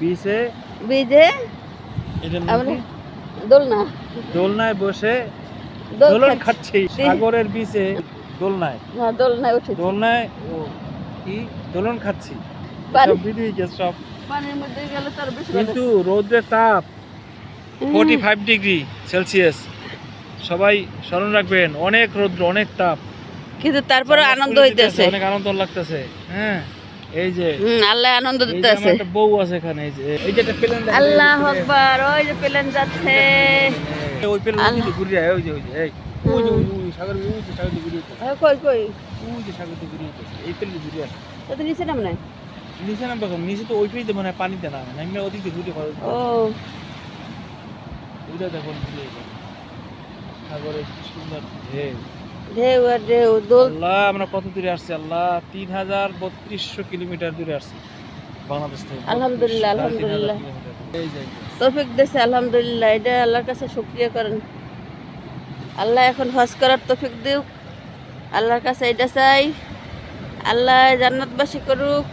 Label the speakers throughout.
Speaker 1: বিচে
Speaker 2: বিজে? দোলনা।
Speaker 1: দোলনায় বসে দোলন
Speaker 2: খাচ্ছি।
Speaker 1: সাগরের বিচে দোলনায়।
Speaker 2: হ্যাঁ দোলনায় উঠেছি।
Speaker 1: দোলনায় কি? দোলন খাচ্ছি।
Speaker 2: পানি-
Speaker 1: সব ভিডিও গেছে সব।
Speaker 2: পানির মধ্যে গেলে তার বেশি
Speaker 1: কিন্তু রৌদ্রের তাপ ফোর্টি ফাইভ ডিগ্রি সেলসিয়াস। সবাই স্মরণ রাখবেন অনেক রৌদ্র অনেক তাপ।
Speaker 2: কিন্তু তারপরে আনন্দ হইতেছে।
Speaker 1: অনেক আনন্দ লাগতেছে হ্যাঁ। এই যে
Speaker 2: আল্লাহ আনন্দ
Speaker 1: যে
Speaker 2: দিতেছে।
Speaker 1: বউ আছে এখানে এই যে এই যে একটা প্লেন
Speaker 2: আল্লাহ আকবার ওই যে প্লেন যাচ্ছে।
Speaker 1: ওই প্লেন। কিন্তু ঘুরে যায় ওই যে ওই যে এই ওই যে ওই ওই সাগর ওই যে সাগর ঘুরে যেতেছে
Speaker 2: এ, কই কই?
Speaker 1: ওই যে সাগর ঘুরে যেতেছে এই প্লেন ঘুরে আসে
Speaker 2: তো নিচে নাম নাই?
Speaker 1: নিচে নামবে কেন? নিচে তো ওই প্লেন মানে পানিতে না নামবে ওদিক দিয়ে ঘুরে করে
Speaker 2: ও।
Speaker 1: ওইটা দেখুন ঘুরে। যায়। সাগরের সুন্দর ঢেউ
Speaker 2: ঢেউ আর ঢেউ দোল
Speaker 1: আল্লাহ আমরা কত দূরে আসছি আল্লাহ? তিন হাজার বত্রিশশো কিলোমিটার দূরে আসছি। বাংলাদেশ থেকে
Speaker 2: আলহামদুলিল্লাহ,
Speaker 1: 32,000
Speaker 2: আলহামদুলিল্লাহ। তৌফিক দেশে আলহামদুলিল্লাহ। এটা আল্লাহর কাছে শুক্রিয়া করেন। আল্লাহ এখন হজ করার তৌফিক দিক আল্লাহর কাছে এটা চাই। আল্লাহ জান্নাতবাসী করুক।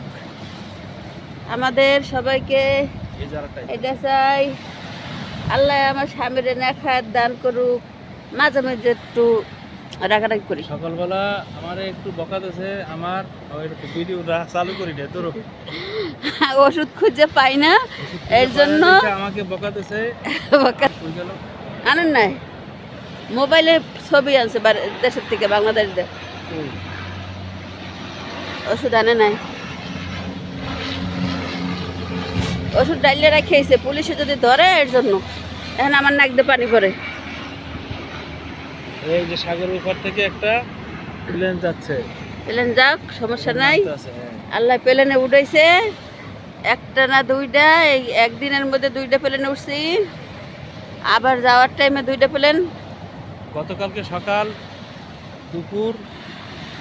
Speaker 2: আমাদের সবাইকে এটা চাই। আল্লাহ আমার স্বামীর নেখাত দান করুক। মাঝে মাঝে একটু রাগারাগি করি।
Speaker 1: সকালবেলা আমার একটু বকা দিয়েছে আমার ভিডিও চালু করি না তোর
Speaker 2: ওষুধ খুঁজে পাই না এর জন্য
Speaker 1: আমাকে বকা দিয়েছে
Speaker 2: বকা- আনেন নাই? মোবাইলে ছবি আনছে দেশের থেকে বাংলাদেশ। দে ওষুধ আনে নাই। ওষুধ ডাইলে খেয়েছে পুলিশে যদি ধরে এর জন্য। এখন আমার নাক দিয়ে পানি পড়ে।
Speaker 1: এই যে সাগরের উপর থেকে একটা প্লেন যাচ্ছে।
Speaker 2: পেলেন যাক সমস্যা নাই।
Speaker 1: হ্যাঁ।
Speaker 2: আল্লাহ প্লেনে উঠাইছে। একটা না দুইটা এই একদিনের মধ্যে দুইটা প্লেনে উঠছি। আবার যাওয়ার টাইমে দুইটা প্লেন।
Speaker 1: গতকালকে সকাল দুপুর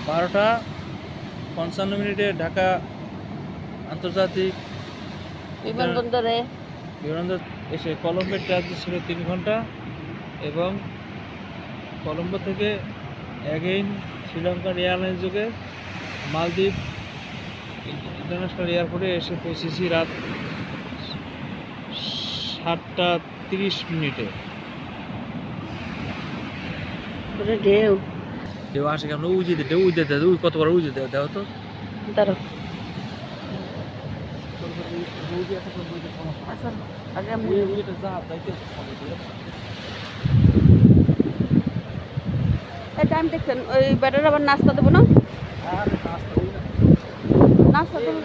Speaker 1: বারোটা পঞ্চান্ন মিনিটে ঢাকা আন্তর্জাতিক
Speaker 2: বিমানবন্দরে।
Speaker 1: বিমানবন্দর এসে কলম্বের ট্রানজিট ছিল তিন ঘণ্টা এবং কলম্বো থেকে অ্যাগেইন শ্রীলঙ্কার এয়ারলাইন্স যোগে মালদ্বীপ ইন্টারন্যাশনাল এয়ারপোর্টে এসে পৌঁছেছি রাত সাতটা তিরিশ মিনিটে।
Speaker 2: পুরো ঢেউ।
Speaker 1: আসে কেমন? উজে দিতে উজে দিতে উই কত বড় উজে দেওয়া দেওয়া তো।
Speaker 2: দাঁড়ো আচ্ছা আগে আমি- এই টাইম দেখছেন ওই ব্যাটার আবার নাস্তা দেবো না। নাস্তা দেবো।